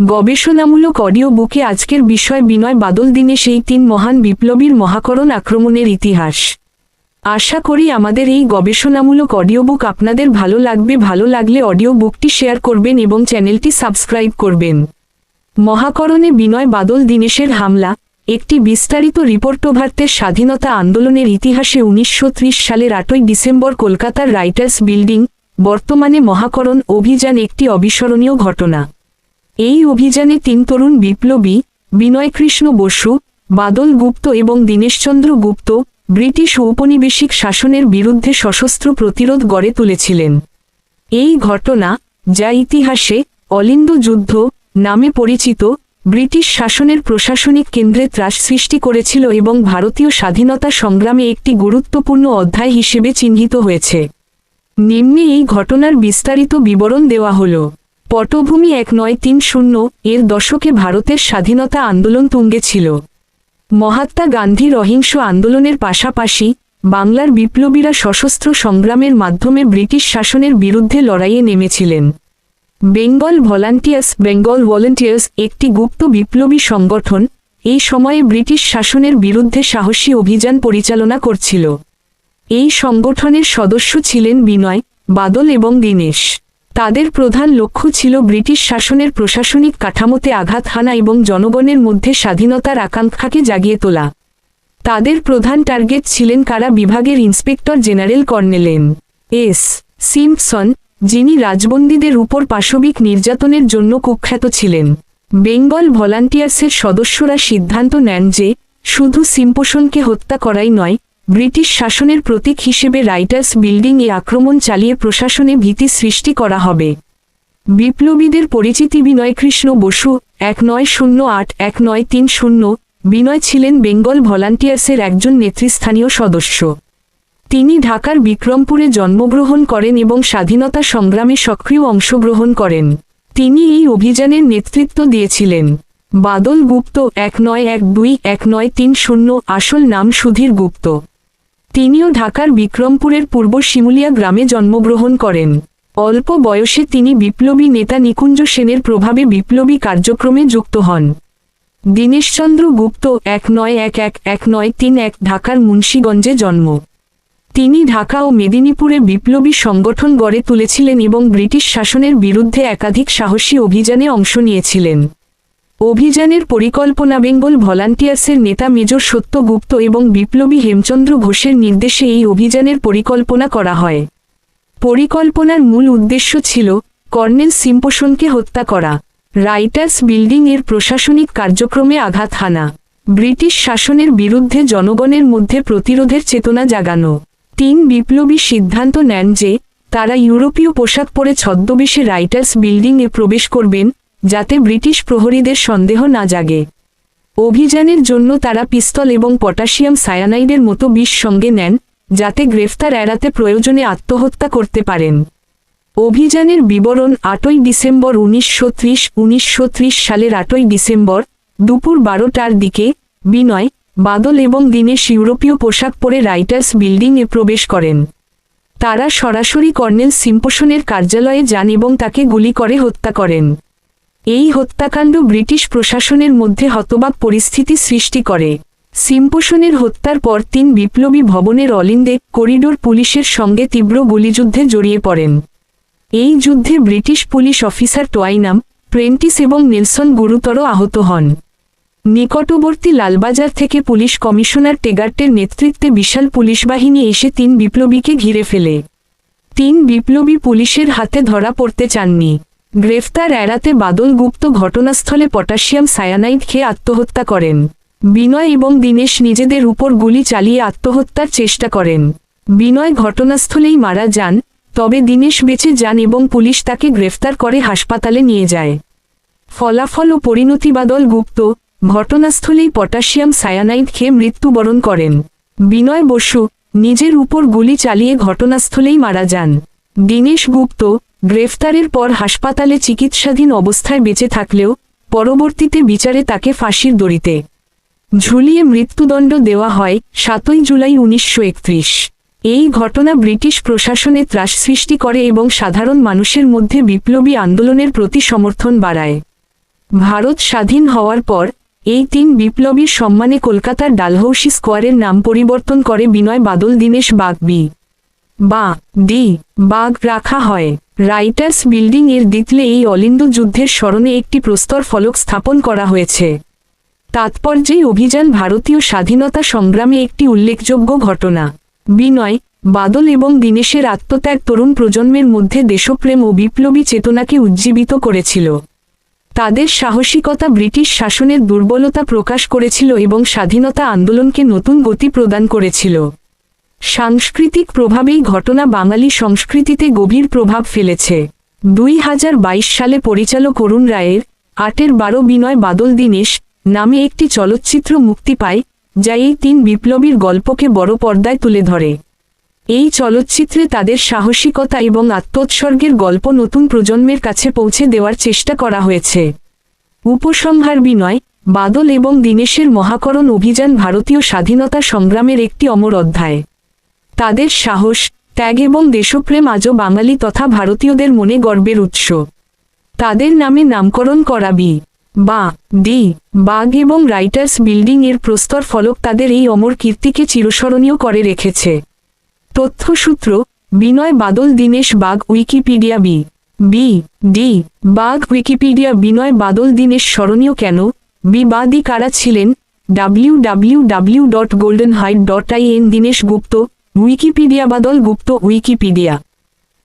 গবেষণামূলক অডিও বুকে আজকের বিষয় বিনয় বাদল দিনে সেই তিন মহান বিপ্লবীর মহাকরণ আক্রমণের ইতিহাস। আশা করি আমাদের এই গবেষণামূলক অডিও বুক আপনাদের ভালো লাগবে, ভালো লাগলে অডিও বুকটি শেয়ার করবেন এবং চ্যানেলটি সাবস্ক্রাইব করবেন। মহাকরণে বিনয় বাদল দীনেশের হামলা, একটি বিস্তারিত রিপোর্টোভার্তের স্বাধীনতা আন্দোলনের ইতিহাসে উনিশশো ত্রিশ সালের আটই ডিসেম্বর কলকাতার রাইটার্স বিল্ডিং, বর্তমানে মহাকরণ অভিযান একটি অবিস্মরণীয় ঘটনা। এই অভিযানে তিন তরুণ বিপ্লবী, বিনয়কৃষ্ণ বসু, বাদল গুপ্ত এবং দীনেশচন্দ্র গুপ্ত, ব্রিটিশ ঔপনিবেশিক শাসনের বিরুদ্ধে সশস্ত্র প্রতিরোধ গড়ে তুলেছিলেন। এই ঘটনা, যা ইতিহাসে অলিন্দ যুদ্ধ নামে পরিচিত, ব্রিটিশ শাসনের প্রশাসনিক কেন্দ্রে ত্রাস সৃষ্টি করেছিল এবং ভারতীয় স্বাধীনতা সংগ্রামে একটি গুরুত্বপূর্ণ অধ্যায় হিসেবে চিহ্নিত হয়েছে। নিম্নে এই ঘটনার বিস্তারিত বিবরণ দেওয়া হল। পটভূমি এক নয় তিন শূন্য এর দশকে ভারতের স্বাধীনতা আন্দোলন তুঙ্গে ছিল মহাত্মা গান্ধীর অহিংস আন্দোলনের পাশাপাশি বাংলার বিপ্লবীরা সশস্ত্র সংগ্রামের মাধ্যমে ব্রিটিশ শাসনের বিরুদ্ধে লড়াইয়ে নেমেছিলেন। বেঙ্গল ভলান্টিয়ার্স বেঙ্গল ভলান্টিয়ার্স একটি গুপ্ত বিপ্লবী সংগঠন, এই সময়ে ব্রিটিশ শাসনের বিরুদ্ধে সাহসী অভিযান পরিচালনা করছিল। এই সংগঠনের সদস্য ছিলেন বিনয়, বাদল এবং দীনেশ। তাদের প্রধান লক্ষ্য ছিল ব্রিটিশ শাসনের প্রশাসনিক কাঠামোতে আঘাত হানা এবং জনগণের মধ্যে স্বাধীনতার আকাঙ্ক্ষাকে জাগিয়ে তোলা। তাদের প্রধান টার্গেট ছিলেন কারা বিভাগের inspector general colonel N S Simpson, যিনি রাজবন্দীদের উপর পাশবিক নির্যাতনের জন্য কুখ্যাত ছিলেন। বেঙ্গল ভলান্টিয়ার্সের সদস্যরা সিদ্ধান্ত নেন যে, শুধু সিম্পোশনকে হত্যা করাই নয় ব্রিটিশ শাসনের প্রতীক হিসেবে রাইটার্স বিল্ডিং এ আক্রমণ চালিয়ে প্রশাসনে ভীতি সৃষ্টি করা হবে। বিপ্লবীদের পরিচিতি বিনয় কৃষ্ণ বসু, এক নয় শূন্য আট, এক নয় তিন শূন্য, বিনয় ছিলেন বেঙ্গল ভলান্টিয়ার্সের একজন নেতৃস্থানীয় সদস্য। তিনি ঢাকার বিক্রমপুরে জন্মগ্রহণ করেন এবং স্বাধীনতা সংগ্রামে সক্রিয় অংশগ্রহণ করেন। তিনি এই অভিযানের নেতৃত্ব দিয়েছিলেন। বাদল গুপ্ত, এক নয় এক দুই, এক নয় তিন শূন্য, আসল নাম সুধীর গুপ্ত। তিনিও ঢাকার বিক্রমপুরের পূর্ব শিমুলিয়া গ্রামে জন্মগ্রহণ করেন। অল্প বয়সে তিনি বিপ্লবী নেতা নিকুঞ্জ সেনের প্রভাবে বিপ্লবী কার্যক্রমে যুক্ত হন। দীনেশচন্দ্র গুপ্ত এক নয় এক এক এক নয় তিন এক ঢাকার মুন্সীগঞ্জে জন্ম। তিনি ঢাকা ও মেদিনীপুরে বিপ্লবী সংগঠন গড়ে তুলেছিলেন এবং ব্রিটিশ শাসনের বিরুদ্ধে একাধিক সাহসী অভিযানে অংশ নিয়েছিলেন। অভিযানের পরিকল্পনা বেঙ্গল ভলান্টিয়ার্সের নেতা মেজর সত্যগুপ্ত এবং বিপ্লবী হেমচন্দ্র ঘোষের নির্দেশে এই অভিযানের পরিকল্পনা করা হয়। পরিকল্পনার মূল উদ্দেশ্য ছিল কর্নেল সিম্পোসনকে হত্যা করা, রাইটার্স বিল্ডিং এর প্রশাসনিক কার্যক্রমে আঘাত হানা, ব্রিটিশ শাসনের বিরুদ্ধে জনগণের মধ্যে প্রতিরোধের চেতনা জাগানো। তিন বিপ্লবী সিদ্ধান্ত নেন যে, তারা ইউরোপীয় পোশাক পরে ছদ্মবেশে রাইটার্স বিল্ডিং এ প্রবেশ করবেন যাতে ব্রিটিশ প্রহরীদের সন্দেহ না জাগে। অভিযানের জন্য তারা পিস্তল এবং পটাশিয়াম সায়ানাইডের মতো বিষ সঙ্গে নেন, যাতে গ্রেফতার এড়াতে প্রয়োজনে আত্মহত্যা করতে পারেন। অভিযানের বিবরণ আটই ডিসেম্বর উনিশশো ত্রিশ, উনিশশো সালের আটই ডিসেম্বর, দুপুর বারোটার দিকে বিনয়, বাদল এবং দীনেশ ইউরোপীয় পোশাক পরে রাইটার্স বিল্ডিংয়ে প্রবেশ করেন। তারা সরাসরি কর্নেল সিম্পোসনের কার্যালয়ে যান এবং তাকে গুলি করে হত্যা করেন। এই হত্যাকাণ্ড ব্রিটিশ প্রশাসনের মধ্যে হতবাক পরিস্থিতি সৃষ্টি করে। সিম্পোশনের হত্যার পর তিন বিপ্লবী ভবনের অলিন্দে করিডোর পুলিশের সঙ্গে তীব্র গুলিযুদ্ধে জড়িয়ে পড়েন। এই যুদ্ধে British police officer Twynam, Prentice এবং নেলসন গুরুতর আহত হন। নিকটবর্তী লালবাজার থেকে পুলিশ কমিশনার টেগার্টের নেতৃত্বে বিশাল পুলিশ বাহিনী এসে তিন বিপ্লবীকে ঘিরে ফেলে। তিন বিপ্লবী পুলিশের হাতে ধরা পড়তে চাননি। গ্রেফতার এড়াতে বাদল গুপ্ত ঘটনাস্থলে পটাশিয়াম সায়ানাইড খেয়ে আত্মহত্যা করেন। বিনয় এবং দীনেশ নিজেদের উপর গুলি চালিয়ে আত্মহত্যার চেষ্টা করেন। বিনয় ঘটনাস্থলেই মারা যান, তবে দীনেশ বেঁচে যান এবং পুলিশ তাকে গ্রেফতার করে হাসপাতালে নিয়ে যায়। ফলাফল ও পরিণতি বাদল গুপ্ত ঘটনাস্থলেই পটাশিয়াম সায়ানাইড খেয়ে মৃত্যুবরণ করেন। বিনয় বসু নিজের উপর গুলি চালিয়ে ঘটনাস্থলেই মারা যান। দীনেশ গুপ্ত গ্রেফতারের পর হাসপাতালে চিকিৎসাধীন অবস্থায় বেঁচে থাকলেও পরবর্তীতে বিচারে তাকে ফাঁসির দড়িতে। ঝুলিয়ে মৃত্যুদণ্ড দেওয়া হয় সাতই জুলাই উনিশশো একত্রিশ। এই ঘটনা ব্রিটিশ প্রশাসনে ত্রাস সৃষ্টি করে এবং সাধারণ মানুষের মধ্যে বিপ্লবী আন্দোলনের প্রতি সমর্থন বাড়ায়। ভারত স্বাধীন হওয়ার পর এই তিন বিপ্লবীর সম্মানে কলকাতার ডালহৌসি স্কোয়ারের নাম পরিবর্তন করে Binoy Badal, Dinesh Bagh B B, D, Bagh রাখা হয়। রাইটার্স বিল্ডিং এর দিতলে এই অলিন্দ যুদ্ধের স্মরণে একটি প্রস্তর ফলক স্থাপন করা হয়েছে। তাৎপর্যেই অভিযান ভারতীয় স্বাধীনতা সংগ্রামে একটি উল্লেখযোগ্য ঘটনা। বিনয়, বাদল এবং দীনেশের আত্মত্যাগ তরুণ প্রজন্মের মধ্যে দেশপ্রেম ও বিপ্লবী চেতনাকে উজ্জীবিত করেছিল। তাদের সাহসিকতা ব্রিটিশ শাসনের দুর্বলতা প্রকাশ করেছিল এবং স্বাধীনতা আন্দোলনকে নতুন গতি প্রদান করেছিল। সাংস্কৃতিক প্রভাবেই ঘটনা বাঙালি সংস্কৃতিতে গভীর প্রভাব ফেলেছে। দুই হাজার বাইশ সালে পরিচালক অরুণ রায়ের আটের বারো বিনয় বাদল দীনেশ নামে একটি চলচ্চিত্র মুক্তি পায়, যা এই তিন বিপ্লবীর গল্পকে বড় পর্দায় তুলে ধরে। এই চলচ্চিত্রে তাদের সাহসিকতা এবং আত্মোৎসর্গের গল্প নতুন প্রজন্মের কাছে পৌঁছে দেওয়ার চেষ্টা করা হয়েছে। উপসংহার বিনয়, বাদল এবং দীনেশের মহাকরণ অভিযান ভারতীয় স্বাধীনতা সংগ্রামের একটি অমর অধ্যায়। তাদের সাহস, ত্যাগ এবং দেশপ্রেম আজও বাঙালি তথা ভারতীয়দের মনে গর্বের উৎস। তাদের নামে নামকরণ করা বি, বা, ডি বাগ এবং রাইটার্স বিল্ডিং এর প্রস্তর ফলক তাদের এই অমর কীর্তিকে চিরস্মরণীয় করে রেখেছে। তথ্যসূত্র, Binoy Badal, Dinesh Bagh Wikipedia B B, D Bagh Wikipedia, Binoy Badal, Dinesh স্মরণীয় কেন? বি বা দি কারা ছিলেন? W W W dot golden height dot I N Dinesh Gupta. Wikipedia Badal Gupta Wikipedia.